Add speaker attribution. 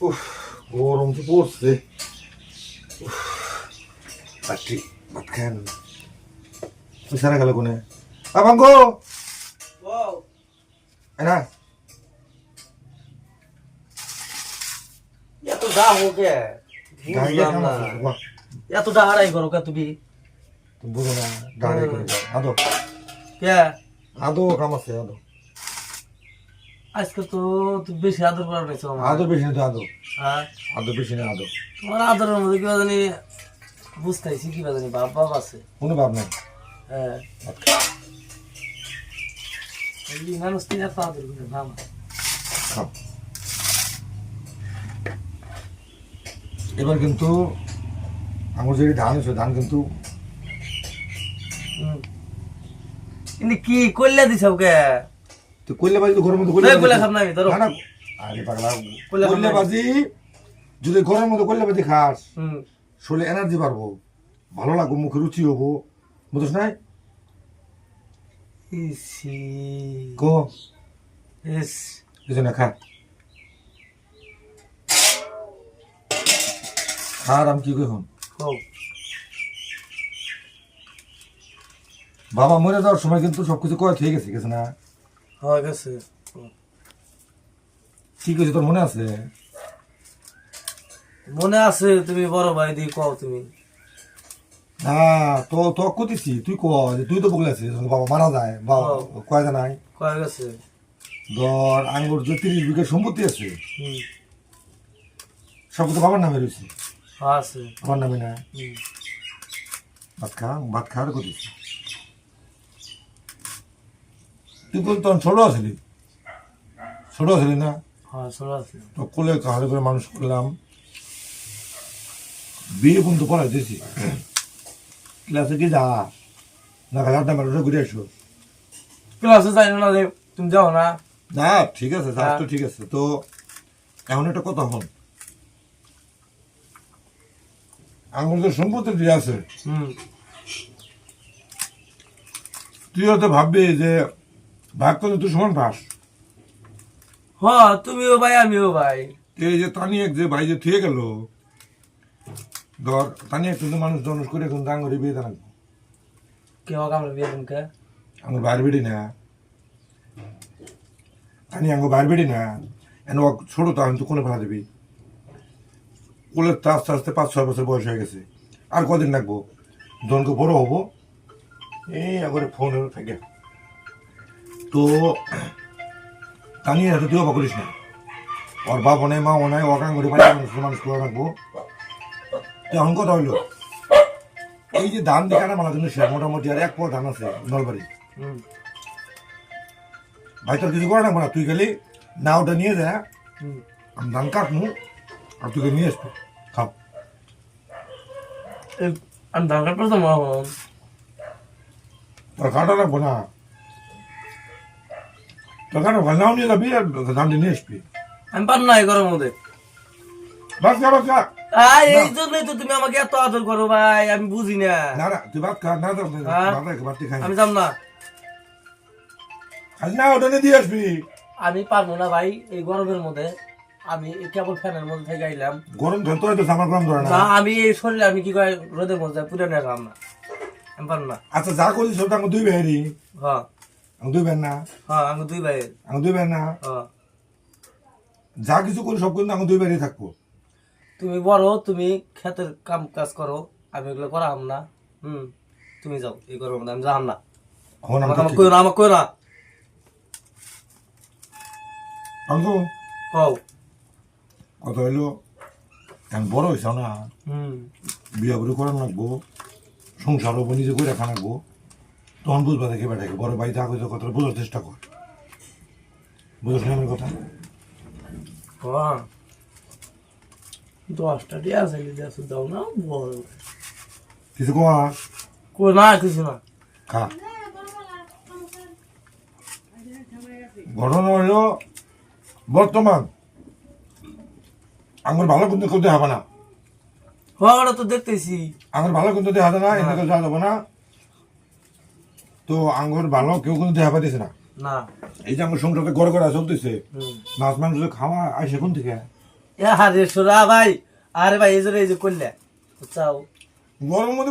Speaker 1: উফ গরম তো পড়ছে। উফ, রাত্রি ভাত খান সারা গেল কোনে? আবাঙ্গ না।
Speaker 2: এত দা হোকে না। এত দা হারাই করো কে তুমি।
Speaker 1: তুমি বুঝো না গাড়ি করে আদো
Speaker 2: কে?
Speaker 1: আদো কাম আছে আদো
Speaker 2: আজকে তো তুমি বেশি আদর করা নিছো আমার
Speaker 1: আদো বেশি না তো আদো
Speaker 2: হ্যাঁ?
Speaker 1: আদো বেশি না আদো
Speaker 2: তোমার আদরের মধ্যে কিবা জানি বুঝতেছি কিবা জানি বাপ বাপ আছে।
Speaker 1: কোনো ভাব নাই।
Speaker 2: হ্যাঁ। এই মানুষ তিন এত আদর করে না আমার।
Speaker 1: খাও এবার কিন্তু আমার যে ধান আছে ধান কিন্তু
Speaker 2: হুম। ইনি কি কইলা দিছ ওকে?
Speaker 1: তো কইলে বাজি তো ঘরের মধ্যে
Speaker 2: এই কইলা খাব না আমি, ধরো।
Speaker 1: না, না, আরে পাগলা।
Speaker 2: কইলে
Speaker 1: বাজি যদি ঘরের মধ্যে কইলে বাজি খাস শরীরে এনার্জি বাড়বো ভালো লাগবো মুখে রুচি হব বুঝছ নাই?
Speaker 2: ইস।
Speaker 1: না খা। খার আমি কি কই হন? বাবা মরে যাওয়ার সময় কিন্তু সবকিছু কয় ঠিক গেছে গেছে না?
Speaker 2: হয়ে গেছে।
Speaker 1: কি কইছে তোর মনে আছে?
Speaker 2: মনে আছে তুমি বড় ভাই দিয়ে কও তুমি।
Speaker 1: না তো তো কতিছি তুই ক যে তুই তো বগলেছিস বাবা মারা যায় বাবা। কয় জানাই
Speaker 2: কয়ে গেছে।
Speaker 1: ধর আঙ্গুর যে তিরিশ বিঘা সম্পত্তি আছে
Speaker 2: হুম।
Speaker 1: সব তো বাবার নামে রয়েছে।
Speaker 2: আছে।
Speaker 1: আমার নামে না? ভাত খা ভাত খাওয়ার কতিছি তুই তো তখন ছোট আছিলি ছোট আছিলি না?
Speaker 2: হ্যাঁ
Speaker 1: তো কোলে কাহারে করে মানুষ করলাম। বিয়ে পর্যন্ত পড়াই দিয়েছি। ক্লাসে কি যা? না খালি আড্ডা ঘুরে আসো।
Speaker 2: ক্লাসে যাই না রে তুমি যাও না।
Speaker 1: না ঠিক আছে স্বাস্থ্য তো ঠিক আছে। তো এখন একটা কথা হন আঙুল তো সম্পত্তি দিয়ে আছে
Speaker 2: হুম।
Speaker 1: তুই হয়তো ভাববি যে ভাগ করলে তুই সমান পাস
Speaker 2: হ তুমিও ভাই আমিও ভাই।
Speaker 1: এই যে তানিয়েক যে ভাই যে থুয়ে গেল ধর তানিয়েক কিন্তু মানুষ জনস করে এখন ডাঙ্গরে বিয়ে দেন
Speaker 2: কেউ আমরা বিয়ে দিনকে
Speaker 1: আমার বাইর বেড়ি না। তানি আঙ্গ বাইর বেড়ি না। এন ও ছোট তো আমি তো কোলে ফেলা দিবি। কোলের তো আস্তে আস্তে পাঁচ ছয় বছর বয়স হয়ে গেছে। আর কদিন লাগবো? জনকে বড় হব? এই একবারে ফোন থেকে। তো তানি হাতে তুই অবাক করিস না। ওর বাপ নাই মা নাই অকাং করে পাই মানুষ করে রাখব। তো এখন কথা হইল এই যে ধান দেখে না মালার জন্য সে মোটামুটি আর এক পর ধান আছে নলবাড়ি। ভাই তোর কিছু করে না? তুই খালি না ওটা নিয়ে যা। আমি ধান কাটমু আর তুই নিয়ে আসব। খাও।
Speaker 2: আমি ধান কাটবো তো
Speaker 1: তোর কাটা রাখব না।
Speaker 2: আমি পারব না এই
Speaker 1: বাস
Speaker 2: আই জন্যই তো তুমি আমাকে এত আদর করো ভাই আমি বুঝি না।
Speaker 1: না না তুই ভাত খা না তো
Speaker 2: হ্যাঁ?
Speaker 1: খাই।
Speaker 2: আমি যাব না।
Speaker 1: খাস না ওটা নিয়ে দিয়ে আসবি।
Speaker 2: আমি পারব না ভাই এই গরমের মধ্যে। আমি কেবল ফ্যানের মধ্যে থেকে আইলাম।
Speaker 1: গরম ধর তোর তো আমার গরম ধরে
Speaker 2: না।
Speaker 1: না
Speaker 2: আমি এই শরীরে আমি কি করে রোদের মধ্যে পুরে নিয়ে খাম না। আমি পারব না।
Speaker 1: আচ্ছা যা করিস ওটা দুই ভাইয়েরই
Speaker 2: হ্যাঁ।
Speaker 1: দুই ভাই না?
Speaker 2: হ্যাঁ আমি দুই ভাই
Speaker 1: আমার দুই ভাই না?
Speaker 2: হ্যাঁ।
Speaker 1: যা কিছু করি সব কিন্তু আমার দুই ভাইয়েরই থাকব।
Speaker 2: তুমি বড় তুমি ক্ষেতের কাম কাজ করো আমি এগুলো করাম না। হুম তুমি যাও এই মধ্যে আমি যাম না।
Speaker 1: হন
Speaker 2: আমাকে
Speaker 1: আমাকে
Speaker 2: আমাকে কইও না আমাকে কইও না।
Speaker 1: অঙ্কু
Speaker 2: কও।
Speaker 1: কথা হইল? এখন বড় হয়েছ না?
Speaker 2: হুম।
Speaker 1: বিয়া বুড়ি করার লাগবো সংসার হব নিজে করে রাখা লাগবো তখন বুঝবা দেখে বেটাকে বড় ভাই যা কইছে কথা বোঝার চেষ্টা কর। বুঝছ না আমার কথা?
Speaker 2: দশটা দিয়ে আছে দেড়শো দাও না বড়
Speaker 1: কিছু কোয়া
Speaker 2: কই না কিছু না।
Speaker 1: খা। ঘটনা বর্তমান আমার ভালো কিন্তু দেখা না।
Speaker 2: হ্যাঁ ওটা তো দেখতেছি।
Speaker 1: আমার ভালো কিন্তু দেখা না এদিকে যাওয়া যাবে না। তো আঙ্গুর ভালো কেউ কিন্তু দেখা পাইতেছে না।
Speaker 2: না।
Speaker 1: এই যে আমার সংসারটা গড় গড়া চলতেছে মাছ মাংস খাওয়া আসে কোন থেকে?
Speaker 2: সোরা ভাই আরে ভাই এই যে এই যে করলে চাও।
Speaker 1: গরমের মধ্যে